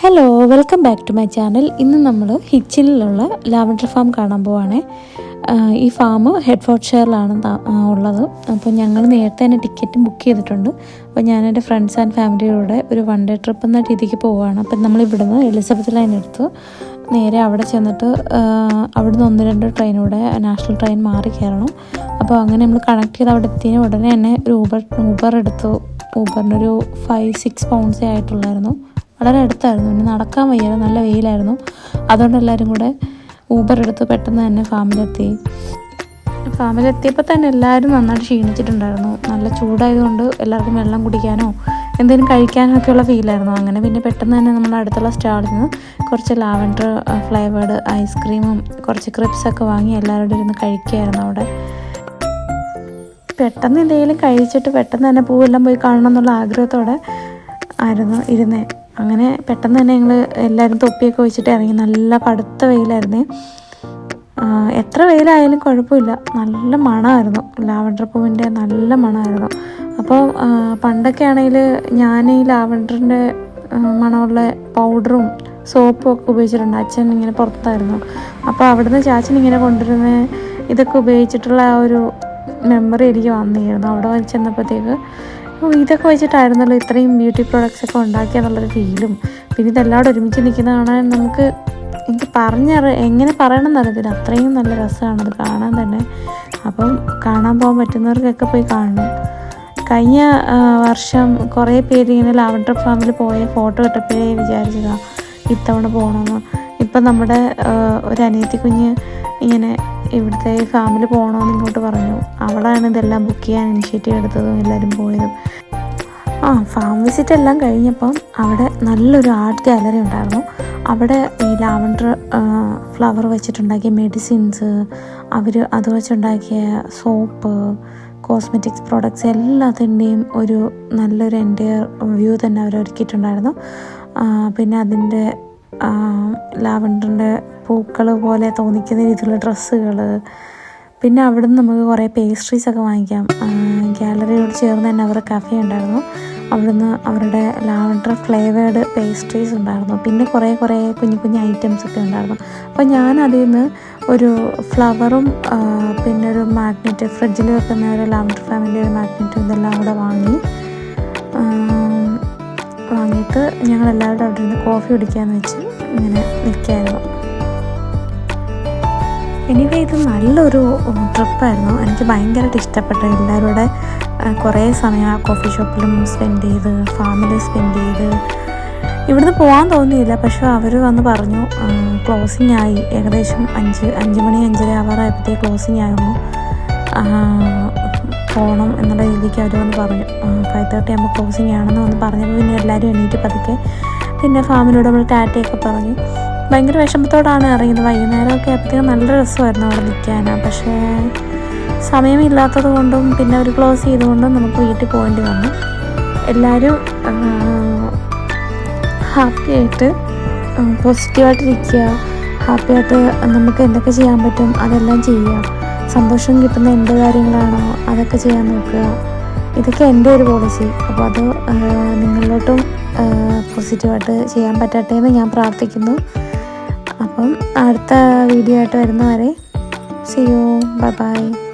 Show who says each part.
Speaker 1: Hello welcome back to my channel ഇന്ന് നമ്മൾ ഹിച്ചിലുള്ള lavender farm കാണാൻ പോവാണ്. ഈ ഫാം ഹെഡ്ഫോർഡ്ഷെയറിലാണ് ഉള്ളത്. അപ്പോൾ ഞങ്ങൾ നേരത്തെ തന്നെ ടിക്കറ്റും ബുക്ക് ചെയ്തിട്ടുണ്ട്. അപ്പോൾ ഞാൻ എന്റെ ഫ്രണ്ട്സ് ആൻഡ് ഫാമിലിയുടെ ഒരു വൺ ഡേ ട്രിപ്പ് എന്ന രീതിക്ക് പോവുകയാണ് അപ്പം നമ്മൾ ഇവിടുന്ന് എലിസബത്ത് ലൈൻ എടുത്തു നേരെ അവിടെ ചെന്നിട്ട് അവിടുന്ന് ഒന്ന് രണ്ട് ട്രെയിനൂടെ നാഷണൽ ട്രെയിൻ മാറി കയറണം. അപ്പോൾ അങ്ങനെ നമ്മൾ കണക്ട് ചെയ്ത് അവിടെ എത്തിയതിന് ഉടനെ തന്നെ ഒരു ഊബർ ഊബർ എടുത്തു. ഊബറിനൊരു ഫൈവ് സിക്സ് പൗണ്ട്സേ ആയിട്ടുള്ളായിരുന്നു. വളരെ അടുത്തായിരുന്നു. പിന്നെ നടക്കാൻ വയ്യ നല്ല വെയിലായിരുന്നു. അതുകൊണ്ട് എല്ലാവരും കൂടെ ഊബർ എടുത്ത് പെട്ടെന്ന് തന്നെ ഫാമിലെത്തി. ഫാമിലെത്തിയപ്പോൾ തന്നെ എല്ലാവരും നന്നായിട്ട് ക്ഷീണിച്ചിട്ടുണ്ടായിരുന്നു. നല്ല ചൂടായതുകൊണ്ട് എല്ലാവർക്കും വെള്ളം കുടിക്കാനോ എന്തെങ്കിലും കഴിക്കാനോ ഒക്കെയുള്ള ഫീലായിരുന്നു അങ്ങനെ പിന്നെ പെട്ടെന്ന് തന്നെ നമ്മുടെ അടുത്തുള്ള സ്റ്റാളിൽ നിന്ന് കുറച്ച് ലാവൻഡർ ഫ്ലേവേർഡ് ഐസ്ക്രീമും കുറച്ച് ക്രിപ്സൊക്കെ വാങ്ങി എല്ലാവരോടും ഇരുന്ന് കഴിക്കുകയായിരുന്നു അവിടെ. പെട്ടെന്ന് എന്തെങ്കിലും കഴിച്ചിട്ട് പെട്ടെന്ന് തന്നെ പൂവെല്ലാം പോയി കാണണം എന്നുള്ള ആഗ്രഹത്തോടെ ആയിരുന്നു ഇരുന്നേ. അങ്ങനെ പെട്ടെന്ന് തന്നെ ഞങ്ങൾ എല്ലാവരും തൊപ്പിയൊക്കെ വെച്ചിട്ട് ഇറങ്ങി. നല്ല കടുത്ത വെയിലായിരുന്നേ. എത്ര വെയിലായാലും കുഴപ്പമില്ല. നല്ല മണമായിരുന്നു. ലാവണ്ടർ പൂവിന്റെ നല്ല മണമായിരുന്നു. അപ്പോൾ പണ്ടൊക്കെ ആണെങ്കിൽ ഞാൻ ഈ ലാവൻഡറിന്റെ മണമുള്ള പൗഡറും സോപ്പും ഒക്കെ ഉപയോഗിച്ചിട്ടുണ്ട്. അച്ഛൻ ഇങ്ങനെ പുറത്തായിരുന്നു. അപ്പോൾ അവിടുന്ന് ചാച്ചൻ ഇങ്ങനെ കൊണ്ടുവരുന്ന ഇതൊക്കെ ഉപയോഗിച്ചിട്ടുള്ള ആ ഒരു മെമ്മറി എനിക്ക് വന്നിരുന്നു. അവിടെ ചെന്നപ്പോഴത്തേക്ക് ഓ ഇതൊക്കെ വെച്ചിട്ടായിരുന്നല്ലോ ഇത്രയും ബ്യൂട്ടി പ്രോഡക്റ്റ്സ് ഒക്കെ ഉണ്ടാക്കിയെന്നുള്ളൊരു ഫീലും പിന്നെ ഇതെല്ലാവരും ഒരുമിച്ച് നിൽക്കുന്ന കാണാൻ നമുക്ക് എനിക്ക് പറഞ്ഞറി എങ്ങനെ പറയണം എന്നറിയത്തില്ല അത്രയും നല്ല രസമാണ് അത് കാണാൻ തന്നെ. അപ്പം കാണാൻ പോകാൻ പറ്റുന്നവർക്കൊക്കെ പോയി കാണണം. കഴിഞ്ഞ വർഷം കുറേ പേര് ഇങ്ങനെ ലാവൻഡർ ഫാമിൽ പോയ ഫോട്ടോ ഇട്ടപ്പോഴേ വിചാരിച്ചതാണ് ഇത്തവണ പോകണമെന്ന്. ഇപ്പം നമ്മുടെ ഒരു അനിയത്തി കുഞ്ഞ് ഇങ്ങനെ ഇവിടുത്തെ ഫാമിൽ പോകണമെന്ന് ഇങ്ങോട്ട് പറഞ്ഞു. അവളാണ് ഇതെല്ലാം ബുക്ക് ചെയ്യാൻ ഇനിഷ്യേറ്റീവ് എടുത്തതും എല്ലാവരും പോയതും. ആ ഫാം വിസിറ്റ് എല്ലാം കഴിഞ്ഞപ്പം അവിടെ നല്ലൊരു ആർട്ട് ഗാലറി ഉണ്ടായിരുന്നു. അവിടെ ഈ ലാവൻഡർ ഫ്ലവർ വെച്ചിട്ടുണ്ടാക്കിയ മെഡിസിൻസ് അവർ അത് വെച്ചുണ്ടാക്കിയ സോപ്പ് കോസ്മെറ്റിക്സ് പ്രോഡക്റ്റ്സ് എല്ലാത്തിന്റെയും ഒരു നല്ലൊരു എന്റെ വ്യൂ തന്നെ അവർ ഒരുക്കിയിട്ടുണ്ടായിരുന്നു പിന്നെ അതിന്റെ ലാവൻഡറിന്റെ പൂക്കൾ പോലെ തോന്നിക്കുന്ന രീതിയിലുള്ള ഡ്രസ്സുകൾ പിന്നെ അവിടെ നിന്ന് നമുക്ക് കുറേ പേസ്ട്രീസ് ഒക്കെ വാങ്ങിക്കാം. ഗാലറിയോട് ചേർന്ന് തന്നെ അവരുടെ കഫേ ഉണ്ടായിരുന്നു. അവിടുന്ന് അവരുടെ ലാവൻഡർ ഫ്ലേവേർഡ് പേസ്ട്രീസ് ഉണ്ടായിരുന്നു. പിന്നെ കുറേ കുറേ കുഞ്ഞു കുഞ്ഞു ഐറ്റംസ് ഒക്കെ ഉണ്ടായിരുന്നു. അപ്പോൾ ഞാൻ അതിൽ നിന്ന് ഒരു ഫ്ലവറും പിന്നെ ഒരു മാഗ്നറ്റ് ഫ്രിഡ്ജിൽ വെക്കുന്ന ഒരു ലാവൻഡർ ഫാമിലി ഒരു മാഗ്നറ്റും ഇതെല്ലാം കൂടെ വാങ്ങി. വാങ്ങിയിട്ട് ഞങ്ങൾ എല്ലാവരുടെ അവിടെ നിന്ന് കോഫി കുടിക്കാമെന്ന് വെച്ച് ഇങ്ങനെ നിൽക്കായിരുന്നു എനിവേ ഇത് നല്ലൊരു ട്രിപ്പായിരുന്നു എനിക്ക് ഭയങ്കരമായിട്ട് ഇഷ്ടപ്പെട്ടു എല്ലാവരുടെ കുറേ സമയം ആ കോഫി ഷോപ്പിലും സ്പെൻഡ് ചെയ്ത് ഫാമിലി സ്പെൻഡ് ചെയ്ത്. ഇവിടുന്ന് പോകാൻ തോന്നിയില്ല. പക്ഷെ അവർ വന്ന് പറഞ്ഞു ക്ലോസിങ് ആയി. ഏകദേശം അഞ്ച് അഞ്ച് മണി അഞ്ചര ആവാറായപ്പോഴത്തേക്ക് ക്ലോസിങ് ആയിരുന്നു പോകണം എന്നുള്ള രീതിക്ക് അവർ വന്ന് പറഞ്ഞു. ഫൈവ് തേർട്ടി ആകുമ്പോൾ ക്ലോസിങ് ആണെന്ന് വന്ന് പറഞ്ഞപ്പോൾ പിന്നെ എല്ലാവരും എണീറ്റ് പതുക്കെ പിന്നെ ഫാമിലിയോട് നമ്മൾ ടാറ്റയൊക്കെ പറഞ്ഞു. ഭയങ്കര വിഷമത്തോടാണ് ഇറങ്ങിയത്. വൈകുന്നേരമൊക്കെ ആയപ്പോഴത്തേക്കും നല്ല രസമായിരുന്നു അവിടെ നിൽക്കാൻ പക്ഷേ സമയമില്ലാത്തത് കൊണ്ടും പിന്നെ അവർ ക്ലോസ് ചെയ്തുകൊണ്ടും നമുക്ക് വീട്ടിൽ പോകേണ്ടി വന്നു. എല്ലാവരും ഹാപ്പി ആയിട്ട് പോസിറ്റീവായിട്ടിരിക്കുക ഹാപ്പിയായിട്ട് നമുക്ക് എന്തൊക്കെ ചെയ്യാൻ പറ്റും അതെല്ലാം ചെയ്യുക. സന്തോഷം കിട്ടുന്ന എന്ത് കാര്യങ്ങളാണോ അതൊക്കെ ചെയ്യാൻ നോക്കുക. ഇതൊക്കെ എന്റെ ഒരു പോളിസി അപ്പോൾ അത് നിങ്ങളിലോട്ടും പോസിറ്റീവായിട്ട് ചെയ്യാൻ പറ്റട്ടെ എന്ന് ഞാൻ പ്രാർത്ഥിക്കുന്നു. അപ്പം അടുത്ത വീഡിയോ ആയിട്ട് വരുന്നവരെ സി യു ബൈ ബൈ